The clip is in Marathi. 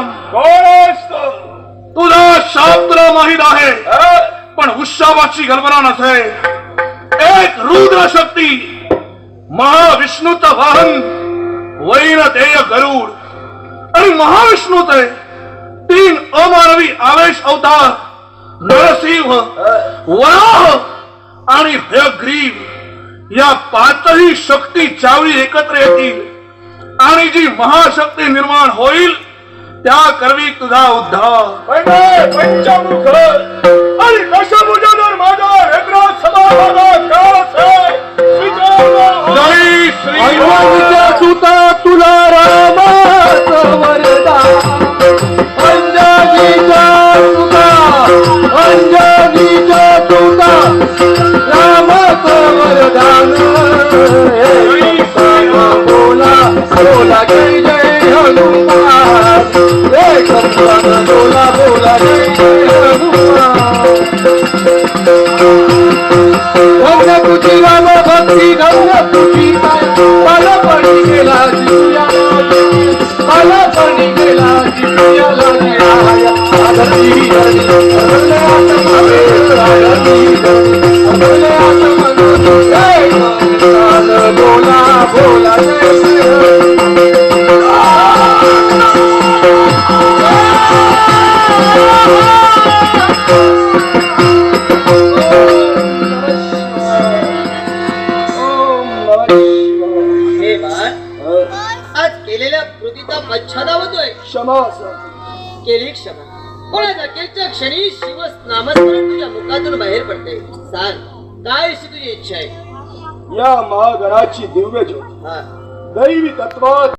राम तुझा शाप तुला माहीत आहे पण उत्सवाची कल्पना नसे। एक रुद्र शक्ती महाविष्णूचं वाहन वैन देय गरुड। आणि महाविष्णूचे तीन अमानवी आवेश अवतार नरसिंह वराह आणि हयग्रीव। या पाचही शक्ती चावळी एकत्र येतील आणि जी महाशक्ती निर्माण होईल त्या करवी तुझा उद्धार. पंचमुख आणि दशभुजावर माझा वेगळा सदा माझा आहे. श्रीजय जय श्री सुता तुला रामाचं हे बोला बोला जय जय हनुमान. हे बोला बोला जय जय हनुमान धन्य तुझी राम भक्ती धन्य तुझी काय मला पणी गेला जिया मला पणी गेला जिया आया हे बाळ आज केलेल्या कृतीचा पश्चाताप होतोय. क्षमा केली क्षमा. कोणाचा केलच्या क्षणी शिव नामस्मरण तुझ्या मुखातून बाहेर पडते सांग काय अशी तुझी इच्छा आहे? या महागणाची दिव्य ज्योत. हा. दैवी तत्वात